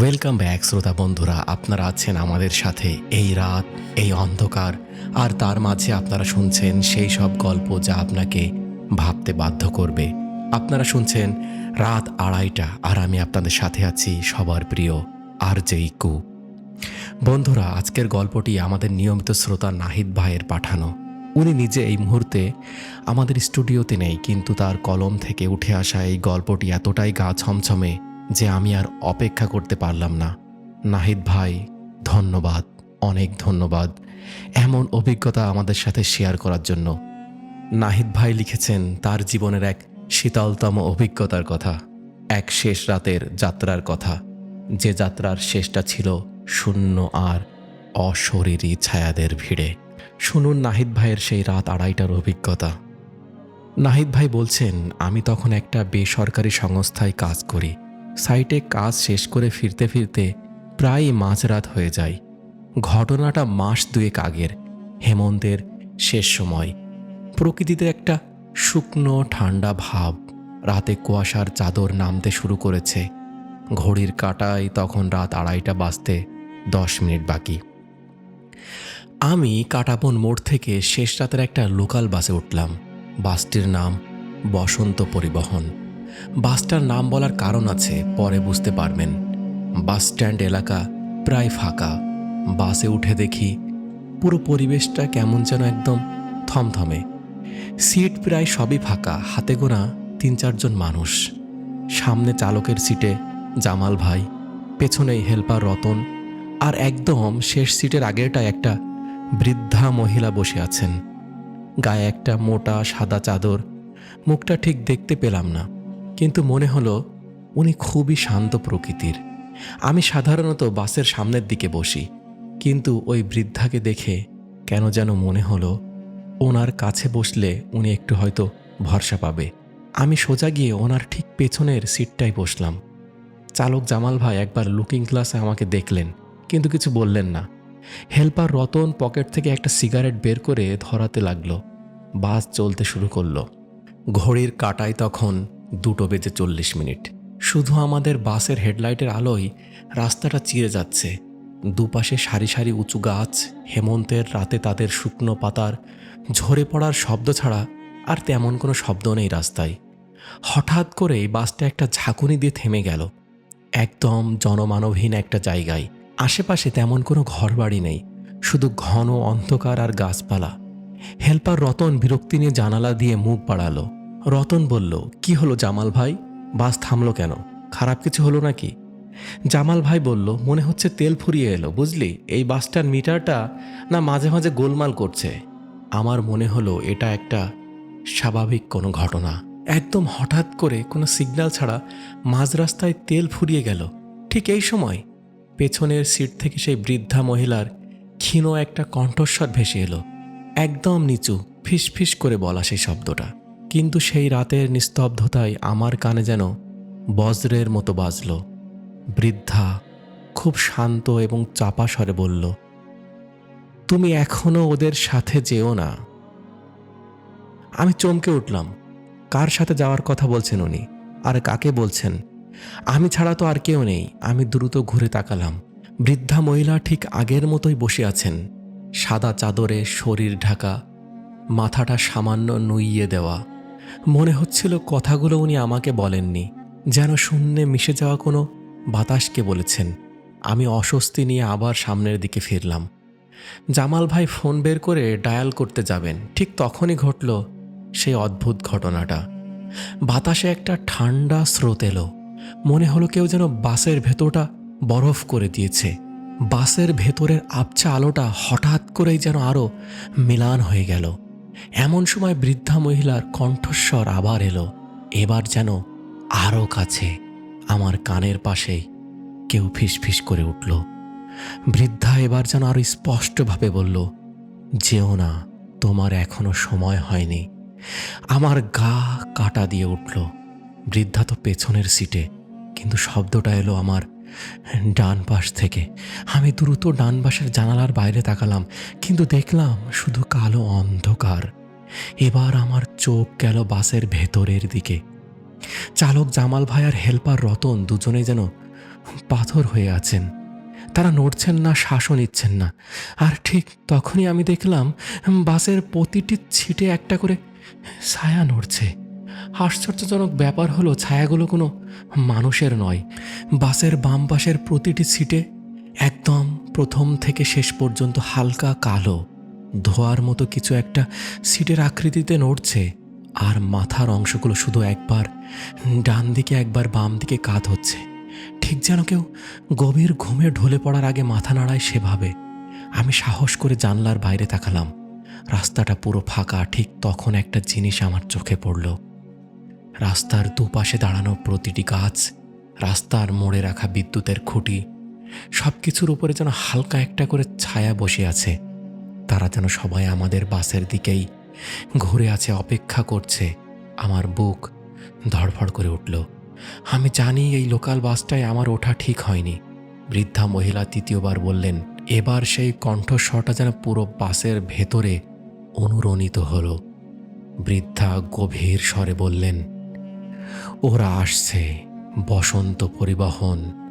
Welcome back শ্রোতা বন্ধুরা। আপনারা আছেন আমাদের সাথে এই রাত, এই অন্ধকার, আর তার মাঝে আপনারা শুনছেন সেই সব গল্প যা আপনাকে ভাবতে বাধ্য করবে। আপনারা শুনছেন রাত আড়াইটা, আর আমি আপনাদের সাথে আছি সবার প্রিয় আর যেই কু বন্ধুরা, আজকের গল্পটি আমাদের নিয়মিত শ্রোতা নাহিদ ভাইয়ের পাঠানো। উনি নিজে এই মুহূর্তে আমাদের স্টুডিওতে নেই, কিন্তু তার কলম থেকে উঠে আসা এই গল্পটি এতটাই গা ছমছমে যে আমি আর অপেক্ষা করতে পারলাম না। নাহিদ ভাই, ধন্যবাদ, অনেক ধন্যবাদ এমন অভিজ্ঞতা আমাদের সাথে শেয়ার করার জন্য। নাহিদ ভাই লিখেছেন, তার জীবনের এক শীতলতম অভিজ্ঞতার কথা, এক শেষ রাতের যাত্রার কথা। যে যাত্রার শেষটা ছিল শূন্য আর অশরীরী ছায়াদের ভিড়ে। শুনুন নাহিদ ভাইয়ের সেই রাত আড়াইটার অভিজ্ঞতা। নাহিদ ভাই বলছেন, আমি তখন একটা বেসরকারি সংস্থায় কাজ করি। সাইটে কাজ শেষ করে ফিরতে ফিরতে প্রায় মাঝরাত হয়ে যায়। ঘটনাটা মাস দুয়েক আগের, হেমন্তের শেষ সময়। প্রকৃতিতে একটা শুকনো, ঠান্ডা ভাব রাতে কুয়াশার চাদর নামতে শুরু করেছে। ঘড়ির কাঁটায় তখন রাত আড়াইটা বাজতে দশ মিনিট বাকি। আমি কাটাপন মোড় থেকে শেষ রাতের একটা লোকাল বাসে উঠলাম। বাসটির নাম বসন্ত পরিবহন। বাসটার নাম বলার কারণ আছে, পরে বুঝতে পারবেন। বাস স্ট্যান্ড এলাকা প্রায় ফাঁকা। বাসে উঠে দেখি পুরো পরিবেশটা কেমন যেন একদম থমথমে। সিট প্রায় সবই ফাঁকা, হাতে গোনা তিন চারজন মানুষ। সামনে চালকের সিটে জামাল ভাই, পেছনেই হেল্পার রতন, আর একদম শেষ সিটের আগেরটায় একটা বৃদ্ধা মহিলা বসে আছেন। গায়ে একটা মোটা সাদা চাদর, মুখটা ঠিক দেখতে পেলাম না। কিন্তু মনে হলো উনি খুবই শান্ত প্রকৃতির। আমি সাধারণত বাসের সামনের দিকে বসি, কিন্তু ওই বৃদ্ধাকে দেখে কেন যেন মনে হলো ওনার কাছে বসলে উনি একটু হয়তো ভরসা পাবে। আমি সোজা গিয়ে ওনার ঠিক পেছনের সিটটাই বসলাম। চালক জামাল ভাই একবার লুকিং গ্লাসে আমাকে দেখলেন, কিন্তু কিছু বললেন না। হেল্পার রতন পকেট থেকে একটা সিগারেট বের করে ধরাতে লাগল। বাস চলতে শুরু করল। ঘড়ির কাটায় তখন দুটো বেজে চল্লিশ মিনিট। শুধু আমাদের বাসের হেডলাইটের আলোয় রাস্তাটা চিরে যাচ্ছে। দুপাশে সারি সারি উঁচু গাছ, হেমন্তের রাতে তাদের শুকনো পাতার ঝরে পড়ার শব্দ ছাড়া আর তেমন কোনো শব্দ নেই রাস্তায়। হঠাৎ করেই বাসটা একটা ঝাঁকুনি দিয়ে থেমে গেল। একদম জনমানবহীন একটা জায়গায়। আশেপাশে তেমন কোনো ঘরবাড়ি নেই। শুধু ঘন অন্ধকার আর গাছপালা। হেল্পার রতন বিরক্তি নিয়ে জানালা দিয়ে মুখ বাড়ালো। রতন বলল, কি হলো জামাল ভাই? বাস থামলো কেন? খারাপ কিছু হলো নাকি? জামাল ভাই বলল, মনে হচ্ছে তেল ফুরিয়ে এলো, বুঝলি? এই বাসটার মিটারটা না মাঝে মাঝে গোলমাল করছে। আমার মনে হলো এটা একটা স্বাভাবিক কোনো ঘটনা। একদম হঠাৎ করে কোনো সিগন্যাল ছাড়া মাঝ রাস্তায় তেল ফুরিয়ে গেল। ঠিক এই সময় পেছনের সিট থেকে সেই বৃদ্ধা মহিলার ক্ষীণ একটা কণ্ঠস্বর ভেসে এলো। একদম নিচু ফিস ফিস করে বলা সেই শব্দটা। কিন্তু সেই রাতের নিস্তব্ধতায় আমার কানে যেন বজ্রের মতো বাজল। বৃদ্ধা খুব শান্ত এবং চাপা স্বরে বলল, তুমি এখনও ওদের সাথে যেও না। আমি চমকে উঠলাম। কার সাথে যাওয়ার কথা বলছেন উনি? আর কাকে বলছেন? আমি ছাড়া তো আর কেউ নেই। আমি দ্রুত ঘুরে তাকালাম। বৃদ্ধা মহিলা ঠিক আগের মতোই বসে আছেন। সাদা চাদরে শরীর ঢাকা, মাথাটা সামান্য নুইয়ে দেওয়া। মনে হচ্ছিল কথাগুলো উনি আমাকে বলেননি, যেন শূন্যে মিশে যাওয়া কোনো বাতাসকে বলেছেন। আমি অস্বস্তি নিয়ে আবার সামনের দিকে ফিরলাম। জামাল ভাই ফোন বের করে ডায়াল করতে যাবেন। ঠিক তখনই ঘটল সেই অদ্ভুত ঘটনাটা। বাতাসে একটা ঠান্ডা স্রোত এলো। মনে হলো কেউ যেন বাসের ভেতরটা বরফ করে দিয়েছে। বাসের ভেতরের আবছা আলোটা হঠাৎ করেই যেন আরও মিলান হয়ে গেল। এমন সময় বৃদ্ধা মহিলার কণ্ঠস্বর আবার এলো। এবার যেন আরও কাছে আমার কানের পাশেই কেউ ফিসফিস করে উঠল। বৃদ্ধা এবার যেন আরও স্পষ্টভাবে বলল, যেও না, তোমার এখনও সময় হয়নি। আমার গা কাটা দিয়ে উঠল। বৃদ্ধা তো পেছনের সিটে, কিন্তু শব্দটা এলো আমার ডান পাশ থেকে। আমি দ্রুত ডান পাশের জানালার বাইরে তাকালাম, কিন্তু দেখলাম শুধু কালো অন্ধকার। এবার আমার চোখ গেল বাসের ভেতরের দিকে। চালক জামাল ভাই আর হেল্পার রতন দুজনেই যেন পাথর হয়ে আছেন। তারা নড়ছেন না, শ্বাসও নিচ্ছেন না। আর ঠিক তখনই আমি দেখলাম বাসের প্রতিটি ছিটে একটা করে ছায়া নড়ছে। আশ্চর্যজনক ব্যাপার হলো, ছায়াগুলো কোনো মানুষের নয়। বাসের বাম পাশের প্রতিটি সিটে একদম প্রথম থেকে শেষ পর্যন্ত হালকা কালো। ধোয়ার মতো কিছু একটা সিটের আকৃতিতে নড়ছে, আর মাথার অংশগুলো শুধু একবার, ডান দিকে একবার বাম দিকে কাত হচ্ছে। ঠিক যেন কেউ গভীর ঘুমে ঢলে পড়ার আগে মাথা নাড়ায় সেভাবে। আমি সাহস করে জানলার বাইরে তাকালাম। রাস্তাটা পুরো ফাঁকা, ঠিক তখন একটা জিনিস আমার চোখে পড়ল। রাস্তার দুপাশে দাঁড়ানো প্রতিটি গাছ, রাস্তার মোড়ে রাখা বিদ্যুতের খুঁটি সব কিছুর উপরে যেন হালকা একটা করে ছায়া বসে আছে। তারা যেন সবাই আমাদের বাসের দিকেই ঘুরে আছে, অপেক্ষা করছে। আমার বুক ধড়ফড় করে উঠল। আমি জানি এই লোকাল বাসটায় আমার ওঠা ঠিক হয়নি। বৃদ্ধা মহিলা তৃতীয়বার বললেন, এবার সেই কণ্ঠস্বরটা যেন পুরো বাসের ভেতরে অনুরণিত হলো। বৃদ্ধা গভীর স্বরে বললেন ওরা আসছে বসন্ত পরিবহন।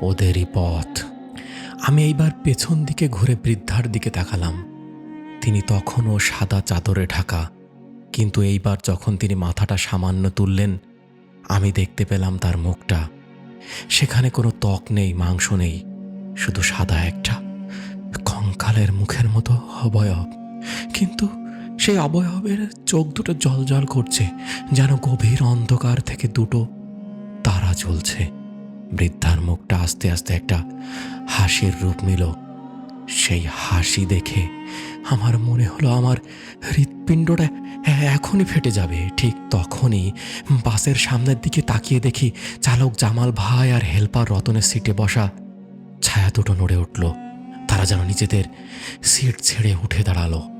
ওদেরই পথ। আমি এইবার পেছন দিকে ঘুরে বৃদ্ধার দিকে তাকালাম। তিনি তখনও সাদা চাদরে ঢাকা। কিন্তু এইবার যখন তিনি মাথাটা সামান্য তুললেন, আমি দেখতে পেলাম তার মুখটা। সেখানে কোনো ত্বক নেই, মাংস নেই, শুধু সাদা একটা। কঙ্কালের মুখের মতো অবয়ব। কিন্তু সেই অবয়বের চোখ দুটো জল জল করছে, যেন গভীর অন্ধকার থেকে দুটো তারা জ্বলছে। বৃদ্ধার মুখটা আস্তে আস্তে একটা হাসির রূপ নিল। সেই হাসি দেখে আমার মনে হলো আমার হৃৎপিণ্ডটা এখনই ফেটে যাবে। ঠিক তখনই বাসের সামনের দিকে তাকিয়ে দেখি চালক জামাল ভাই আর হেল্পার রতনের সিটে বসা ছায়া দুটো নড়ে উঠল। তারা যেন নিজেদের সিট ছেড়ে উঠে দাঁড়াল।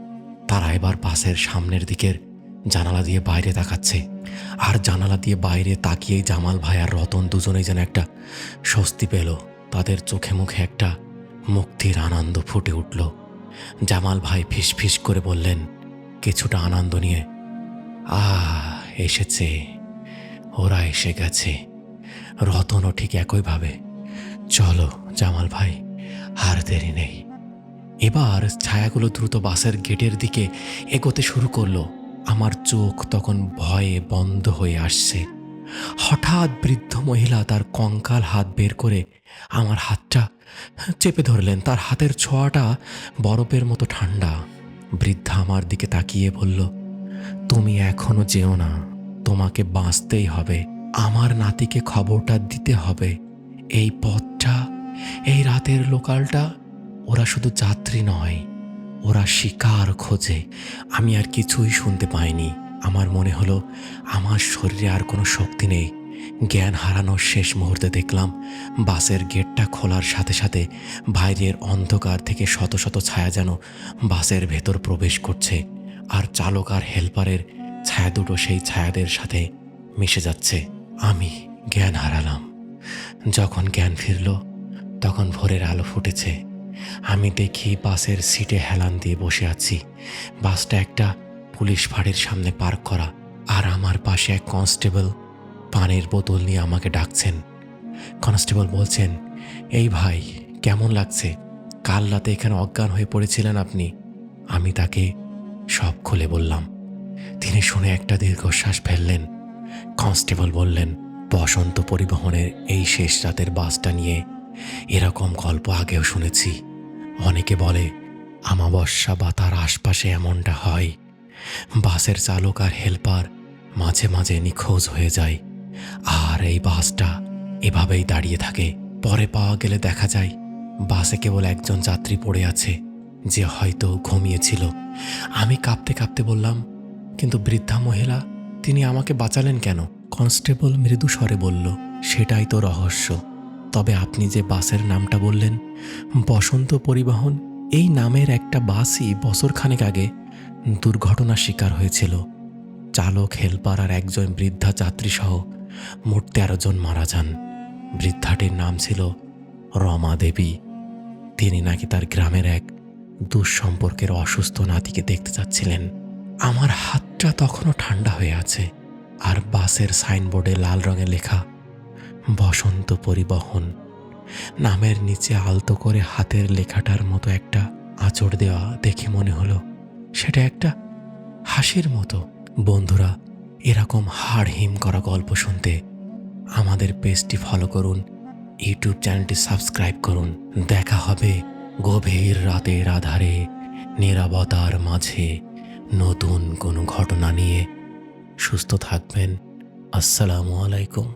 তারা এবার বাসের সামনের দিকের জানালা দিয়ে বাইরে তাকাচ্ছে। আর জানালা দিয়ে বাইরে তাকিয়েই জামাল ভাই আর রতন দুজনেই যেন একটা স্বস্তি পেল। তাদের চোখে মুখে একটা মুক্তির আনন্দ ফুটে উঠল। জামাল ভাই ফিস ফিস করে বললেন, কিছুটা আনন্দ নিয়ে আ এসেছে। ওরা এসে গেছে। রতনও ঠিক একইভাবে। চলো জামাল ভাই, আর দেরি নেই। এবার ছায়াগুলো দ্রুত বাসের গেটের দিকে এগোতে শুরু করল। আমার চোখ তখন ভয়ে বন্ধ হয়ে আসছে। হঠাৎ বৃদ্ধ মহিলা তার কঙ্কাল হাত বের করে আমার হাতটা চেপে ধরলেন। তার হাতের ছোঁয়াটা বরফের মতো ঠান্ডা। বৃদ্ধা আমার দিকে তাকিয়ে বলল, তুমি এখনও যেও না। তোমাকে বাঁচতেই হবে। আমার নাতিকে খবরটা দিতে হবে। এই পথটা, এই রাতের লোকালটা ওরা শুধু যাত্রী নয়, ওরা শিকার খোঁজে। আমি আর কিছুই শুনতে পাইনি। আমার মনে হলো, আমার শরীরে আর কোনো শক্তি নেই। জ্ঞান হারানোর শেষ মুহূর্তে দেখলাম, বাসের গেটটা খোলার সাথে সাথে বাইরের অন্ধকার থেকে শত শত ছায়া যেন বাসের ভেতর প্রবেশ করছে, আর চালক আর হেল্পারের ছায়া দুটো সেই ছায়াদের সাথে মিশে যাচ্ছে। আমি জ্ঞান হারালাম। যখন জ্ঞান ফিরল, তখন ভোরের আলো ফুটেছে। আমি দেখি বাসের সিটে হেলান দিয়ে বসে আছি। বাসটা একটা পুলিশ ফাঁড়ির সামনে পার্ক করা। আর আমার পাশে এক কনস্টেবল পানির বোতল নিয়ে আমাকে ডাকছেন। কনস্টেবল বলছেন, এই ভাই, কেমন লাগছে? কাল রাতে এখানে অজ্ঞান হয়ে পড়েছিলেন আপনি। আমি তাকে সব খুলে বললাম। তিনি শুনে একটা দীর্ঘশ্বাস ফেললেন। কনস্টেবল বললেন, বসন্ত পরিবহনের এই শেষ রাতের বাসটা নিয়ে এরকম গল্প আগেও শুনেছি। অনেকে বলে, আমাবস্যা বা তার আশপাশে এমনটা হয়। বাসের চালক আর হেল্পার মাঝে মাঝে নিখোঁজ হয়ে যায়। আর এই বাসটা এভাবেই দাঁড়িয়ে থাকে। পরে পাওয়া গেলে দেখা যায়, বাসে কেবল একজন যাত্রী পড়ে আছে, যে হয়তো ঘুমিয়েছিল। আমি কাঁপতে কাঁপতে বললাম, কিন্তু বৃদ্ধা মহিলা, তিনি আমাকে বাঁচালেন কেন? কনস্টেবল মৃদু স্বরে বলল, সেটাই তো রহস্য। তবে আপনি যে বাসের নামটা বললেন, বসন্ত পরিবহন, এই নামের একটা বাসই বছরখানেক আগে দুর্ঘটনার শিকার হয়েছিল। চালক, হেল্পার আর একজন বৃদ্ধা যাত্রী সহ মোট তেরো জন মারা যান। বৃদ্ধাটির নাম ছিল রমা দেবী। তিনি নাকি তার গ্রামের এক দুঃসম্পর্কের অসুস্থ নাতিকে দেখতে চাচ্ছিলেন আমার হাতটা তখনও ঠান্ডা হয়ে আছে, আর বাসের সাইনবোর্ডে লাল রঙে লেখা বসন্ত পরিবহন। নামের নিচে আলতো করে হাতের লেখাটার মতো একটা আঁচড় দেওয়া দেখে মনে হলো, সেটা একটা হাসির মতো। বন্ধুরা, এরকম হাড় হিম করা গল্প শুনতে আমাদের পেজটি ফলো করুন ইউটিউব চ্যানেলটি সাবস্ক্রাইব করুন। দেখা হবে গভীর রাতের আধারে নিরাপতার মাঝে নতুন কোনো ঘটনা নিয়ে। সুস্থ থাকবেন। আসসালামু আলাইকুম।